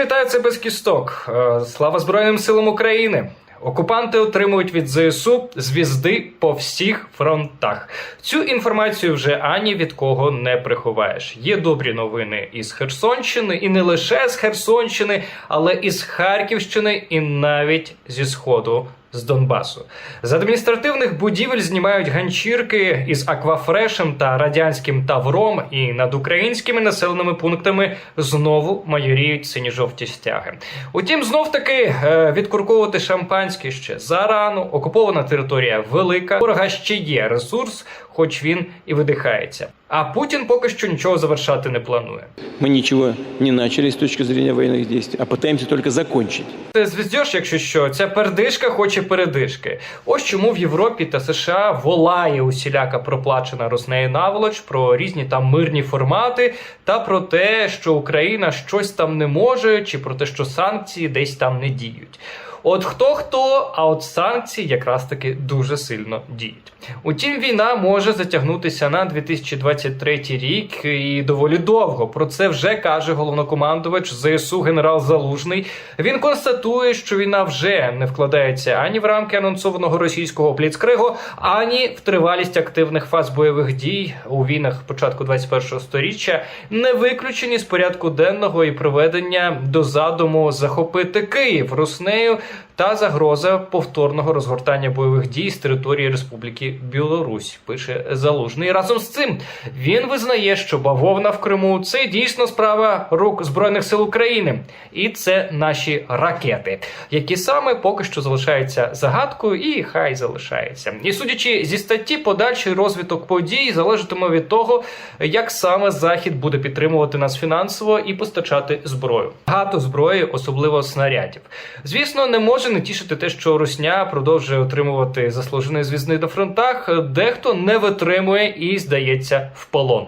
Вітаю це без кісток. Е, Слава Збройним силам України. Окупанти отримують від ЗСУ звізди по всіх фронтах. Цю інформацію вже ані від кого не приховаєш. Є добрі новини із Херсонщини, і не лише з Херсонщини, але і з Харківщини, і навіть зі сходу. З Донбасу з адміністративних будівель знімають ганчірки із аквафрешем та радянським тавром, і над українськими населеними пунктами знову майоріють сині-жовті стяги. Утім, знов таки е, відкурковувати шампанське ще зарано. Окупована територія велика. Ворога ще є ресурс, хоч він і видихається. А Путін поки що нічого завершати не планує. Мы ничего не начали с точки зрения военных действий, а пытаемся только закончить. Це звіздьош, якщо що, ця пердишка хоче передишки. Ось чому в Європі та США волає усіляка проплачена Роснею наволоч про різні там мирні формати та про те, що Україна щось там не може, чи про те, що санкції десь там не діють. От хто хто, а от санкції якраз таки дуже сильно діють. Утім, війна може затягнутися на 2023 рік і доволі довго. Про це вже каже головнокомандувач ЗСУ генерал Залужний. Він констатує, що війна вже не вкладається ані в рамки анонсованого російського бліцкригу, ані в тривалість активних фаз бойових дій у війнах початку 21-го сторіччя, не виключені з порядку денного і проведення до задуму захопити Київ Руснею та загроза повторного розгортання бойових дій з території Республіки Білорусь. Пише Залужний. Разом з цим він визнає, що бавовна в Криму це дійсно справа рук збройних сил України, і це наші ракети, які саме поки що залишаються загадкою, і хай залишається. І судячи зі статті, подальший розвиток подій залежатиме від того, як саме захід буде підтримувати нас фінансово і постачати зброю. Багато зброї, особливо снарядів. Звісно, не може не тішити те, що Русня продовжує отримувати заслужений звізний на фронтах. Дехто не витримує і здається в полон.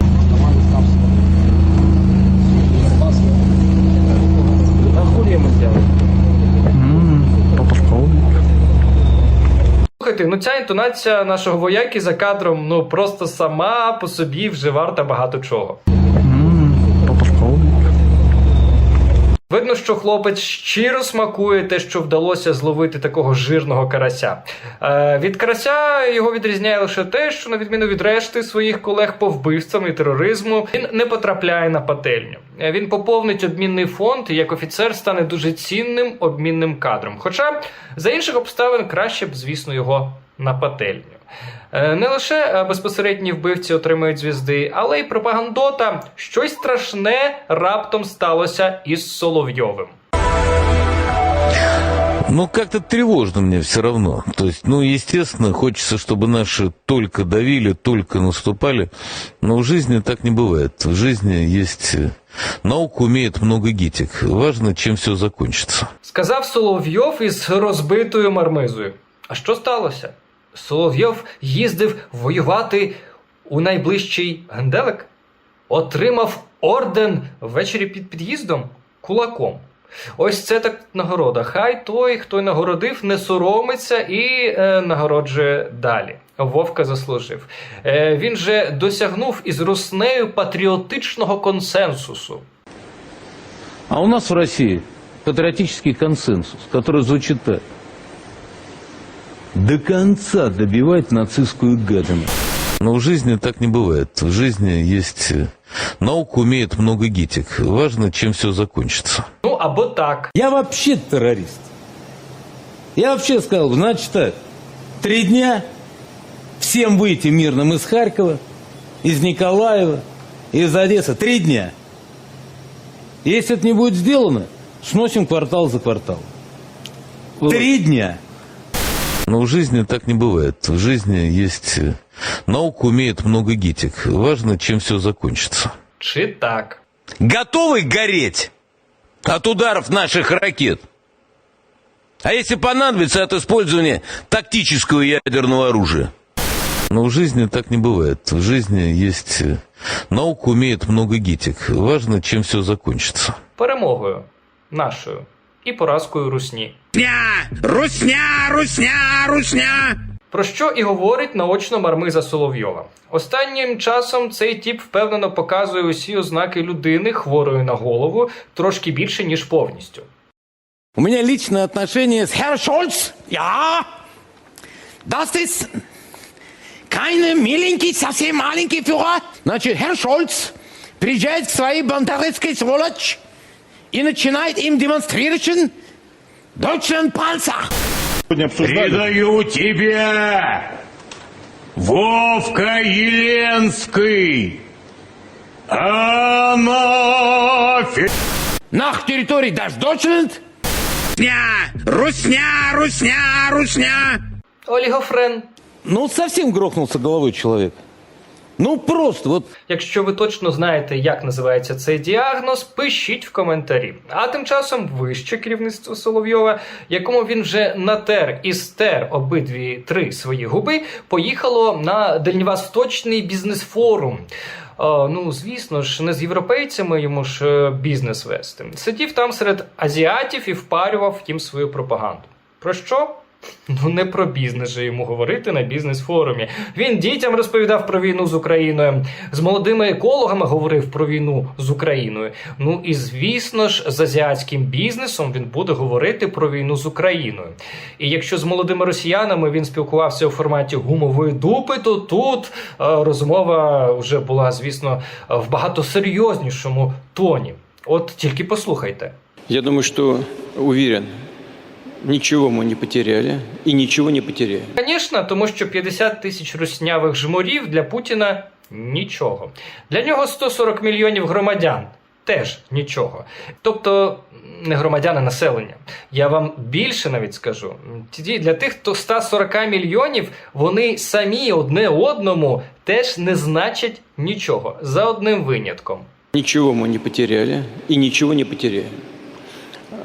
Слухайте, ну ця інтонація нашого вояки за кадром ну просто сама по собі вже варта багато чого. Видно, що хлопець щиро смакує те, що вдалося зловити такого жирного карася. Е, від карася його відрізняє лише те, що на відміну від решти своїх колег по вбивствам і тероризму, він не потрапляє на пательню. Е, Він поповнить обмінний фонд і як офіцер стане дуже цінним обмінним кадром. Хоча за інших обставин краще б, звісно, його на пательню. Е, Не лише е, безпосередні вбивці отримують звізди, але й пропагандота. Щось страшне раптом сталося із Соловйовим. Ну, как-то тревожно мне все равно. То есть, ну, естественно, хочется, чтобы наши только давили, только наступали. Но в жизни так не бывает. В жизни есть... э, Наука умеет много гитик. Важно, чем все закончится. Сказав Соловйов із розбитою мармизою. А що сталося? Соловйов їздив воювати у найближчий генделик, отримав орден ввечері під під'їздом кулаком. Ось це так нагорода. Хай той, хто нагородив, не соромиться і е, нагороджує далі. Вовка заслужив. Е, він же досягнув із руснею патріотичного консенсусу. А у нас в России патриотический консенсус, который звучит так. До конца добивать нацистскую гадину. Но в жизни так не бывает. В жизни есть... э, Наука умеет много гитик. Важно, чем все закончится. Ну або так. Я вообще террорист. Я вообще сказал, значит так, три дня всем выйти мирным из Харькова, из Николаева, из Одессы. Три дня. Если это не будет сделано, сносим квартал за квартал. Три дня. Но в жизни так не бывает. В жизни есть... э, Наука умеет много гитик. Важно, чем все закончится. Чи так. готовы гореть от ударов наших ракет. А если понадобится от использования тактического ядерного оружия? Но в жизни так не бывает. В жизни есть... э, Наука умеет много гитик. Важно, чем все закончится. Перемогою нашою і поразкою русні. Русня! Русня! Русня! Русня! Про що і говорить наочно Мармиза Соловйова. Останнім часом цей тіп впевнено показує усі ознаки людини хворої на голову трошки більше ніж повністю. У меня личные отношения с Herr Scholz, ja, das ist keine миленький, совсем маленький Führer. Значит, Herr Scholz приезжает к своей бандеровской сволочь и начинает им демонстрировать Deutschland Panzer. Передаю тебе, Вовка Еленский, анафе... Nach территории даже Deutschland. Русня, русня, русня. Олігофрен. Ну, совсем грохнулся головой человек. Ну, просто вот Якщо ви точно знаєте, як називається цей діагноз, пишіть в коментарі. А тим часом вище керівництво Соловйова, якому він вже натер і стер обидві три свої губи, поїхало на дальньовосточний бізнес-форум. Е, ну, звісно ж, не з європейцями йому ж е, бізнес вести. Сидів там серед азіатів і впарював їм свою пропаганду. Про що? Ну, не про бізнес же йому говорити на бізнес-форумі. Він дітям розповідав про війну з Україною, з молодими екологами говорив про війну з Україною. Ну і звісно ж, з азіатським бізнесом він буде говорити про війну з Україною. І якщо з молодими росіянами він спілкувався у форматі гумової дупи, то тут е, розмова вже була, звісно, в багато серйознішому тоні. От тільки послухайте. Я думаю, что уверен, ничего мы не потеряли и ничего не потеряем. Звісно, тому що 50 тисяч руснявих жмурів для Путіна нічого. Для нього 140 мільйонів громадян теж нічого. Тобто не громадяни населення. Я вам більше навіть скажу. Для тих, хто 140 мільйонів, вони самі одне одному теж не значать нічого за одним винятком. Ничего мы не потеряли и ничего не потеряем.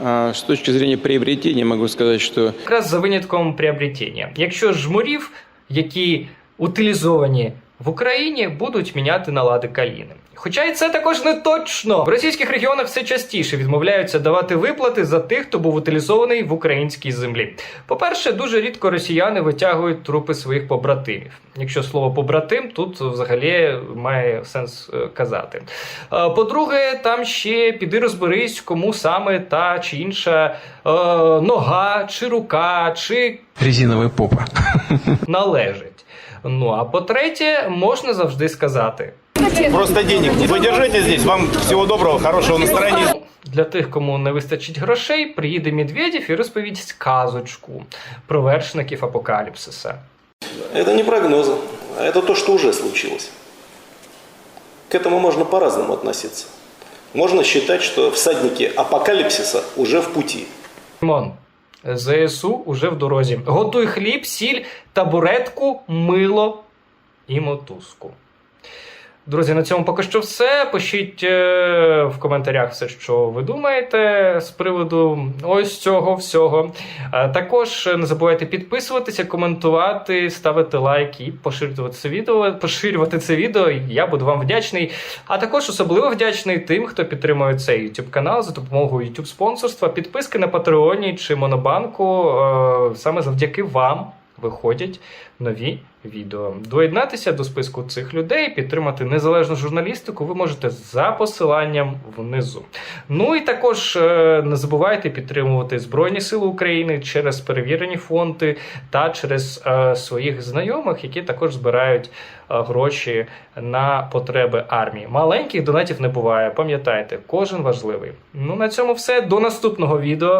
С точки зрения приобретения могу сказати, що якраз за винятком приобретення. Якщо жмурів, які утилізовані в Україні, будуть міняти на лади каліни. Хоча і це також не точно. В російських регіонах все частіше відмовляються давати виплати за тих, хто був утилізований в українській землі. По-перше, дуже рідко росіяни витягують трупи своїх побратимів. Якщо слово побратим тут взагалі має сенс е, казати. Е, По-друге, там ще піди розберись, кому саме та чи інша е, нога, чи рука, чи резиновая попа. належить. Ну а по-третє, можна завжди сказати. Просто денег нет. Вы держите здесь. Вам всего доброго, хорошего настроения. Для тих, кому не вистачить грошей, приїде Медведєв і розповість казочку про вершників апокаліпсиса. Это не прогнозы, а это то, что уже случилось. К этому можно по-разному относиться. Можно считать, что всадники апокалипсиса уже в пути. Мон, ЗСУ уже в дорозі. Готуй хліб, сіль, табуретку, мило і мотузку. Друзі, на цьому поки що все. Пишіть е, в коментарях все, що ви думаєте з приводу ось цього всього. Е, також не забувайте підписуватися, коментувати, ставити лайк і поширювати це відео. Поширювати це відео. Я буду вам вдячний. А також особливо вдячний тим, хто підтримує цей YouTube канал за допомогою YouTube спонсорства, підписки на Патреоні чи Монобанку. Е, саме завдяки вам виходять нові відео. Доєднатися до списку цих людей, підтримати незалежну журналістику ви можете за посиланням внизу. Ну і також е, не забувайте підтримувати Збройні Сили України через перевірені фонди та через е, своїх знайомих, які також збирають е, гроші на потреби армії. Маленьких донатів не буває. Пам'ятайте, кожен важливий. Ну на цьому все. До наступного відео.